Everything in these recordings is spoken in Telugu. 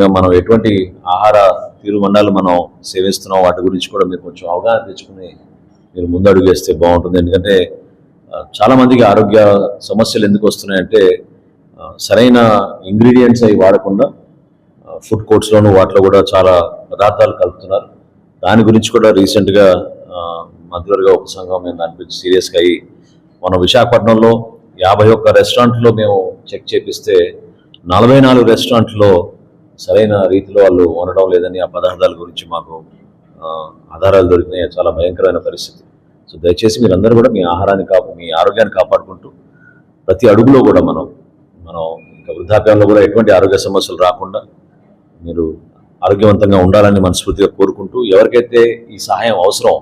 ఇంకా మనం ఎటువంటి ఆహార తీరుమండాలు మనం సేవిస్తున్నాం వాటి గురించి కూడా మీరు కొంచెం అవగాహన తెచ్చుకుని మీరు ముందడుగు వేస్తే బాగుంటుంది. ఎందుకంటే చాలామందికి ఆరోగ్య సమస్యలు ఎందుకు వస్తున్నాయంటే సరైన ఇంగ్రీడియంట్స్ అవి వాడకుండా ఫుడ్ కోర్ట్స్లోనూ వాటిలో కూడా చాలా పదార్థాలు కలుపుతున్నారు. దాని గురించి కూడా రీసెంట్గా మంత్రివర్గ ఉపసంఘం మేము దాని గురించి సీరియస్గా అయ్యి మన విశాఖపట్నంలో యాభై ఒక్క రెస్టారెంట్లో మేము చెక్ చేపిస్తే నలభై నాలుగు రెస్టారెంట్లో సరైన రీతిలో వాళ్ళు ఉండడం లేదని ఆ పదార్థాల గురించి మాకు ఆధారాలు దొరికినాయి. చాలా భయంకరమైన పరిస్థితి. సో దయచేసి మీరందరూ కూడా మీ ఆహారాన్ని కాపు మీ ఆరోగ్యాన్ని కాపాడుకుంటూ ప్రతి అడుగులో కూడా మనం మనం ఇంకా వృద్ధాప్యంలో కూడా ఎటువంటి ఆరోగ్య సమస్యలు రాకుండా మీరు ఆరోగ్యవంతంగా ఉండాలని మనస్ఫూర్తిగా కోరుకుంటూ ఎవరికైతే ఈ సహాయం అవసరం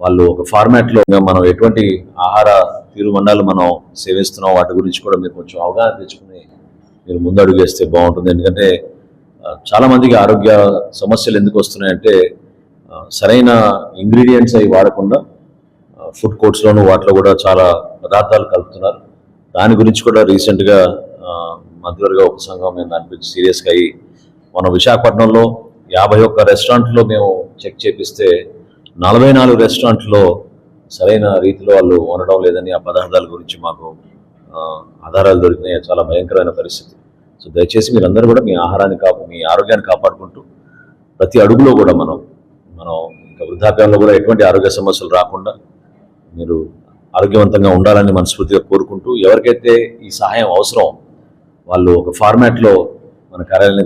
వాళ్ళు ఒక ఫార్మాట్లో మనం ఎటువంటి ఆహార తీరుమండాలు మనం సేవిస్తున్నాం వాటి గురించి కూడా మీరు కొంచెం అవగాహన తెచ్చుకుని మీరు ముందు అడుగు వేస్తే బాగుంటుంది. ఎందుకంటే చాలామందికి ఆరోగ్య సమస్యలు ఎందుకు వస్తున్నాయంటే సరైన ఇంగ్రీడియంట్స్ అవి వాడకుండా ఫుడ్ కోర్ట్స్లోను వాటిలో కూడా చాలా పదార్థాలు కలుపుతున్నారు. దాని గురించి కూడా రీసెంట్గా మంత్రివర్గ ఉపసంఘం మేము దాని గురించి సీరియస్గా అయ్యి మన విశాఖపట్నంలో యాభై ఒక్క రెస్టారెంట్లో మేము చెక్ చేపిస్తే నలభై నాలుగు రెస్టారెంట్లో సరైన రీతిలో వాళ్ళు వండడం లేదని ఆ పదార్థాల గురించి మాకు ఆధారాలు దొరికినాయి. చాలా భయంకరమైన పరిస్థితి. సో దయచేసి మీరందరూ కూడా మీ ఆహారాన్ని కాపు మీ ఆరోగ్యాన్ని కాపాడుకుంటూ ప్రతి అడుగులో కూడా మనం మనం ఇంకా వృద్ధాప్యంలో కూడా ఎటువంటి ఆరోగ్య సమస్యలు రాకుండా మీరు ఆరోగ్యవంతంగా ఉండాలని మనస్ఫూర్తిగా కోరుకుంటూ ఎవరికైతే ఈ సహాయం అవసరం వాళ్ళు ఒక ఫార్మాట్లో మన కార్యాలయాన్ని